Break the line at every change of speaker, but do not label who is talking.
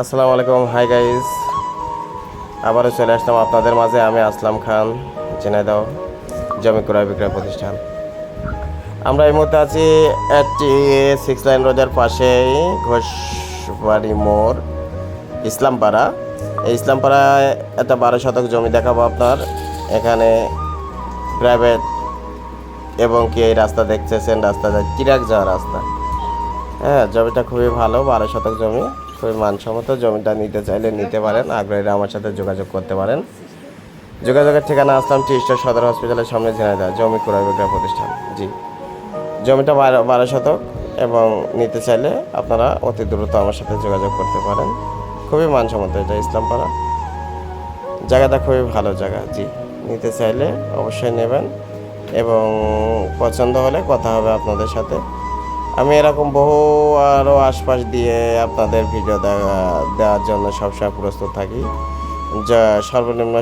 আসসালামু আলাইকুম hi guys আবারও চলে আসলাম আপনাদের মাঝে, আমি আসলাম খান ঝিনাইদহ জমি ক্রয় বিক্রয় প্রতিষ্ঠান। আমরা এই মুহূর্তে আছি একটি সিক্স লাইন রোডের পাশেই ঘোষবাড়ি মোড়, ইসলামপাড়া। এই ইসলামপাড়ায় একটা বারো শতক জমি দেখাবো আপনার। এখানে প্রাইভেট এবং কি এই রাস্তা দেখতেছেন, রাস্তা যায় চিরাক যাওয়ার রাস্তা। হ্যাঁ জমিটা খুবই ভালো, বারো শতক জমি। খুবই মানসম্মত, জমিটা নিতে চাইলে নিতে পারেন। আগ্রহীরা আমার সাথে যোগাযোগ করতে পারেন। যোগাযোগের ঠিকানা আসলাম টিস্টার সদর হসপিটালের সামনে ঝিনাইদহ, জমি ক্রয় বিক্রয় প্রতিষ্ঠান। জি। জমিটা বারো বারো শতক এবং নিতে চাইলে আপনারা অতি দ্রুত আমার সাথে যোগাযোগ করতে পারেন। খুবই মানসম্মত এটা ইসলামপাড়া। জায়গাটা খুবই ভালো জায়গা, জি। নিতে চাইলে অবশ্যই নেবেন এবং পছন্দ হলে কথা হবে আপনাদের সাথে। আমি এরকম বহু আরও আশপাশ দিয়ে আপনাদের ভিডিও দেওয়া দেওয়ার জন্য সবসময় প্রস্তুত থাকি। যা সর্বনিম্ন